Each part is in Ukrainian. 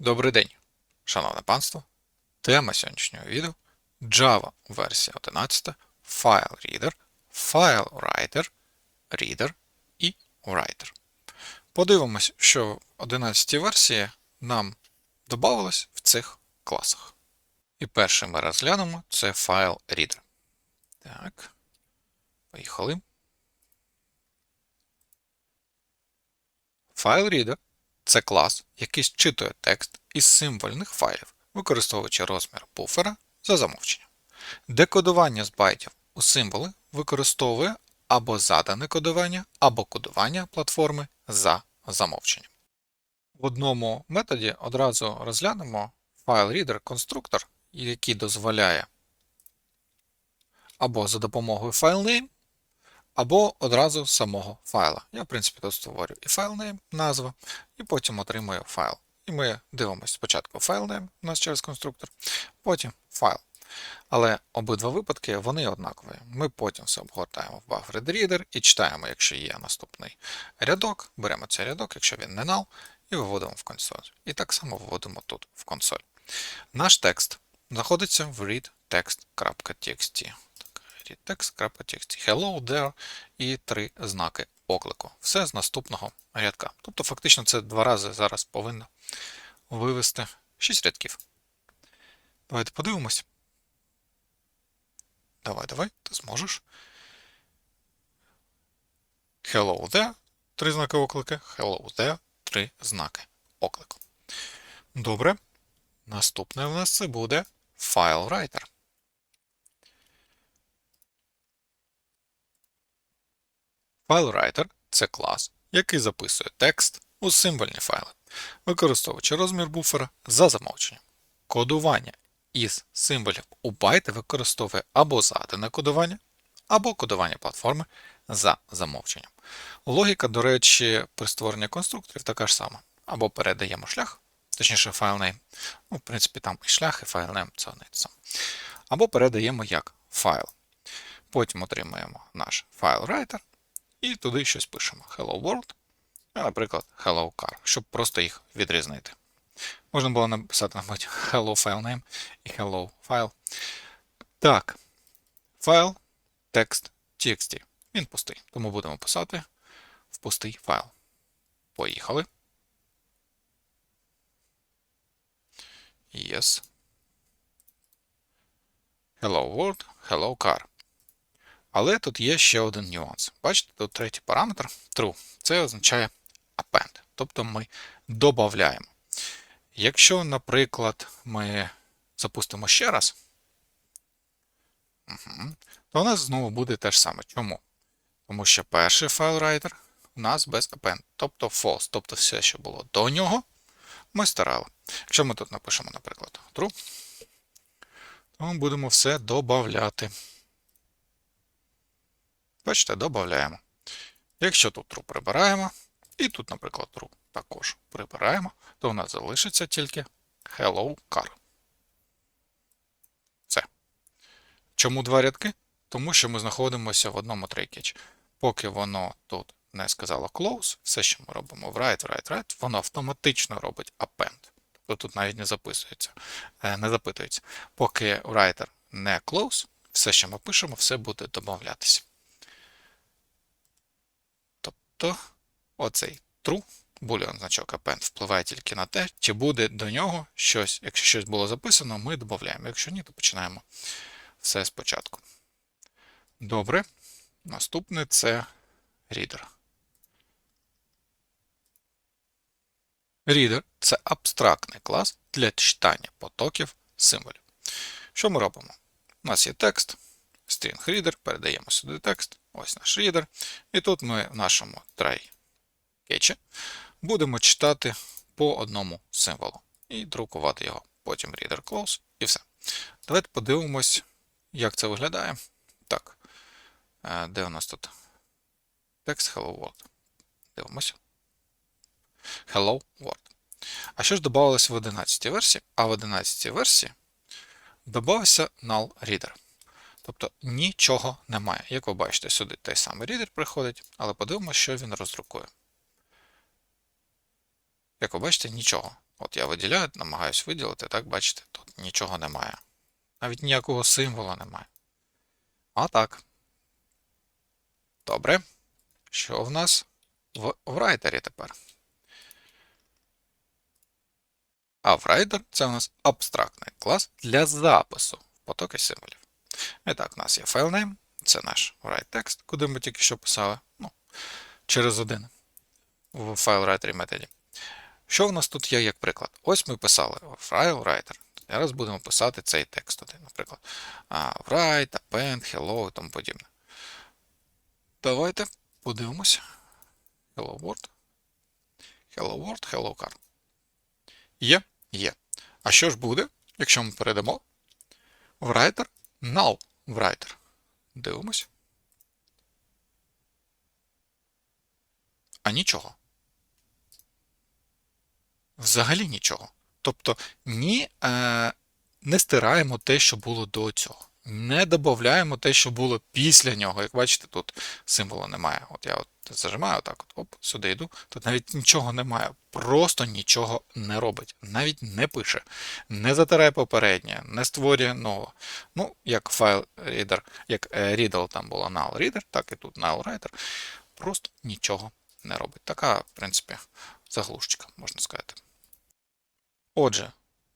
Добрий день, шановне панство. Тема сьогоднішнього відео Java версія 11, FileReader, FileWriter, Reader і Writer. Подивимось, що в 11 версії нам додавалось в цих класах. І перший ми розглянемо це FileReader. Так, поїхали. FileReader це клас, який зчитує текст із символьних файлів, використовуючи розмір буфера за замовченням. Декодування з байтів у символи використовує або задане кодування, або кодування платформи за замовченням. В одному методі одразу розглянемо FileReader конструктор, який дозволяє або за допомогою FileName, або одразу з самого файла. Я, в принципі, тут створю і FileName, назва, і потім отримую файл. І ми дивимося спочатку FileName у нас через конструктор, потім файл. Але обидва випадки вони однакові. Ми потім все обгортаємо в Buffered Reader і читаємо, якщо є наступний рядок, беремо цей рядок, якщо він не null, і виводимо в консоль. І так само виводимо тут в консоль. Наш текст знаходиться в readText.txt. readText.txt. Hello there і три знаки оклику. Все з наступного рядка. Тобто, фактично, це два рази зараз повинно вивести 6 рядків. Давайте подивимось. Давай, давай, ти зможеш. Hello there. Три знаки оклики. Hello there. Три знаки оклику. Добре. Наступне у нас це буде FileWriter. FileWriter – це клас, який записує текст у символьні файли, використовуючи розмір буфера за замовченням. Кодування із символів у байти використовує або задане кодування, або кодування платформи за замовченням. Логіка, до речі, при створенні конструкторів така ж сама. Або передаємо шлях, точніше FileName, ну, в принципі, там і шлях, і FileName це те саме. Або передаємо як файл. Потім отримаємо наш FileWriter, і туди щось пишемо. Hello World, а, наприклад, Hello Car, щоб просто їх відрізнити. Можна було написати, мабуть, Hello FileName і Hello File. Так, файл, текст, txt. Він пустий. Тому будемо писати в пустий файл. Поїхали. Yes. Hello World, Hello Car. Але тут є ще один нюанс. Бачите, тут третій параметр true. Це означає append. Тобто ми додаємо. Якщо, наприклад, ми запустимо ще раз, то у нас знову буде те ж саме. Чому? Тому що перший FileWriter у нас без append, тобто false, тобто все, що було до нього, ми старали. Якщо ми тут напишемо, наприклад, true, то ми будемо все додати. Бачите, додаємо. Якщо тут true прибираємо, і тут, наприклад, true також прибираємо, то у нас залишиться тільки Hello Car. Все. Чому два рядки? Тому що ми знаходимося в одному трейкетчі. Поки воно тут не сказало close, все, що ми робимо в write, write, write, воно автоматично робить append. Тобто тут навіть не записується, не запитується. Поки writer не close, все, що ми пишемо, все буде додатися. Тобто оцей true, boolean значок append впливає тільки на те, чи буде до нього щось. Якщо щось було записано, ми додаємо. Якщо ні, то починаємо все спочатку. Добре. Наступне це reader. Reader це абстрактний клас для читання потоків символів. Що ми робимо? У нас є текст, string reader, передаємо сюди текст, ось наш reader. І тут ми в нашому try кетчі будемо читати по одному символу і друкувати його. Потім reader close і все. Давайте подивимось, як це виглядає. Так, де у нас тут текст Hello World? Дивимося. Hello World. А що ж додавалося в 11 версії? А в 11 версії додався null reader. Тобто нічого немає. Як ви бачите, сюди той самий reader приходить, але подивимося, що він роздрукує. Як ви бачите, нічого. От я виділяю, намагаюсь виділити, так бачите, тут нічого немає. Навіть ніякого символа немає. А так. Добре. Що в нас в, в райтері тепер? А в Writer це у нас абстрактний клас для запису потоки символів. І так, у нас є FileName, це наш WriteText, куди ми тільки що писали, ну, через один в FileWriter методі. Що в нас тут є як приклад? Ось ми писали FileWriter. Зараз будемо писати цей текст туди, наприклад. Write, append, hello і тому подібне. Давайте подивимося. Hello World. Hello World, Hello Car. Є? Є. А що ж буде, якщо ми передамо в writer null в writer? Дивимось. А нічого. Взагалі нічого. Тобто ні, е, не стираємо те, що було до цього. Не додаємо те, що було після нього. Як бачите, тут символу немає. От я от зажимаю так, от, оп, сюди йду. Тут навіть нічого немає. Просто нічого не робить. Навіть не пише, не затирає попереднє, не створює нове. Ну, як файл reader, як е, там було null reader, так і тут null writer. Просто нічого не робить. Така, в принципі, заглушечка, можна сказати. Отже,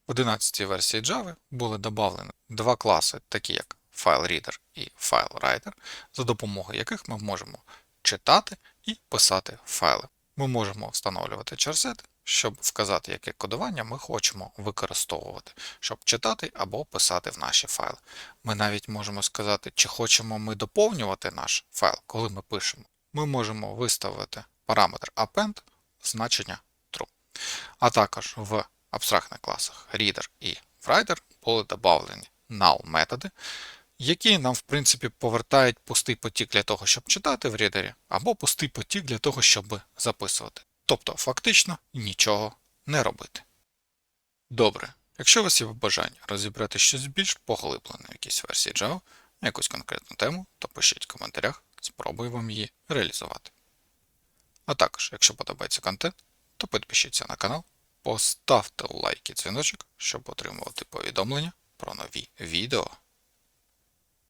в 11 версії Java були додавлені два класи, такі як FileReader і FileWriter, за допомогою яких ми можемо читати і писати файли. Ми можемо встановлювати черсет, щоб вказати, яке кодування ми хочемо використовувати, щоб читати або писати в наші файли. Ми навіть можемо сказати, чи хочемо ми доповнювати наш файл, коли ми пишемо. Ми можемо виставити параметр append значення true. А також в абстрактних класах reader і writer були додавлені null методи, які нам, в принципі, повертають пустий потік для того, щоб читати в рідері, або пустий потік для того, щоб записувати. Тобто, фактично нічого не робити. Добре, якщо у вас є бажання розібрати щось більш поглиблене в якійсь версії Java, на якусь конкретну тему, то пишіть в коментарях, спробую вам її реалізувати. А також, якщо подобається контент, то підпишіться на канал, поставте лайк і дзвіночок, щоб отримувати повідомлення про нові відео.